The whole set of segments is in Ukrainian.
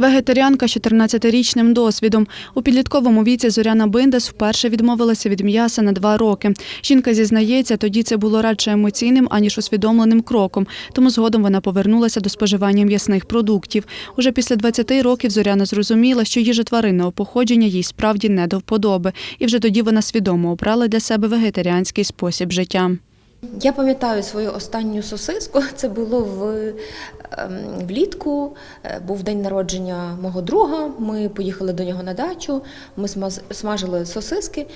Вегетаріанка з 14-річним досвідом. У підлітковому віці Зоряна Биндес вперше відмовилася від м'яса на два роки. Жінка зізнається, тоді це було радше емоційним, аніж усвідомленим кроком. Тому згодом вона повернулася до споживання м'ясних продуктів. Уже після 20 років Зоряна зрозуміла, що їжа тваринного походження їй справді не до вподоби. І вже тоді вона свідомо обрала для себе вегетаріанський спосіб життя. Я пам'ятаю свою останню сосиску. Це було в, ем, влітку. Е, Був день народження мого друга. Ми поїхали до нього на дачу. Ми смажили сосиски.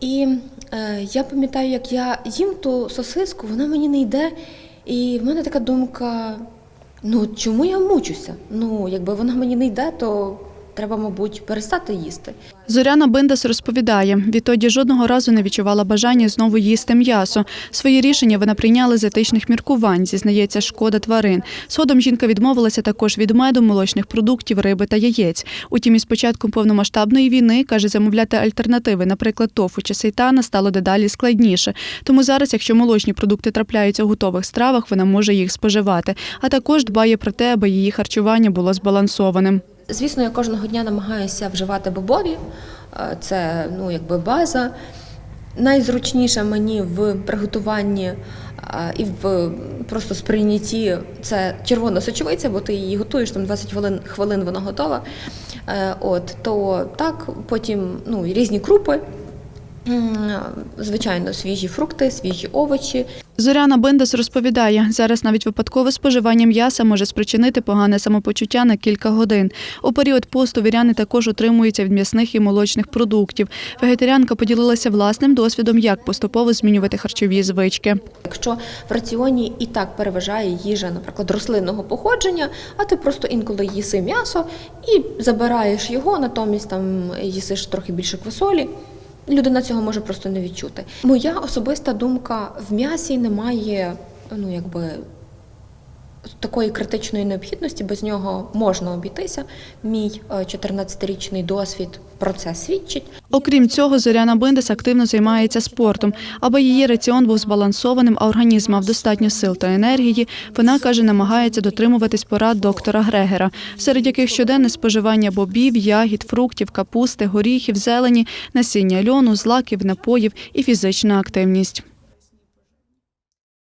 І е, я пам'ятаю, як я їм ту сосиску, вона мені не йде. І в мене така думка: ну чому я мучуся? Ну, якби вона мені не йде, то треба, мабуть, перестати їсти. Зоряна Биндес розповідає, відтоді жодного разу не відчувала бажання знову їсти м'ясо. Свої рішення вона прийняла з етичних міркувань, зізнається шкода тварин. Згодом жінка відмовилася також від меду, молочних продуктів, риби та яєць. Утім, із початком повномасштабної війни, каже, замовляти альтернативи, наприклад, тофу чи сейтана, стало дедалі складніше. Тому зараз, якщо молочні продукти трапляються у готових стравах, вона може їх споживати, а також дбає про те, аби її харчування було збалансованим. Звісно, я кожного дня намагаюся вживати бобові. Е, Це ну, якби база. Найзручніше мені в приготуванні е, і в просто сприйнятті це червона сочевиця, бо ти її готуєш там 20 хвилин, хвилин вона готова. Е, От, то так, потім ну, різні крупи, звичайно, свіжі фрукти, свіжі овочі. Зоряна Биндес розповідає, зараз навіть випадкове споживання м'яса може спричинити погане самопочуття на кілька годин. У період посту віряни також утримуються від м'ясних і молочних продуктів. Вегетаріанка поділилася власним досвідом, як поступово змінювати харчові звички. Якщо в раціоні і так переважає їжа, наприклад, рослинного походження, а ти просто інколи їси м'ясо і забираєш його, натомість там їсиш трохи більше квасолі. Людина цього може просто не відчути. Моя особиста думка в м'ясі немає, ну якби. Такої критичної необхідності без нього можна обійтися. Мій е, 14-річний досвід про це свідчить. Окрім цього, Зоряна Биндес активно займається спортом. Аби її раціон був збалансованим, а організм мав достатньо сил та енергії, вона каже, намагається дотримуватись порад доктора Грегера, серед яких щоденне споживання бобів, ягід, фруктів, капусти, горіхів, зелені, насіння льону, злаків, напоїв і фізична активність.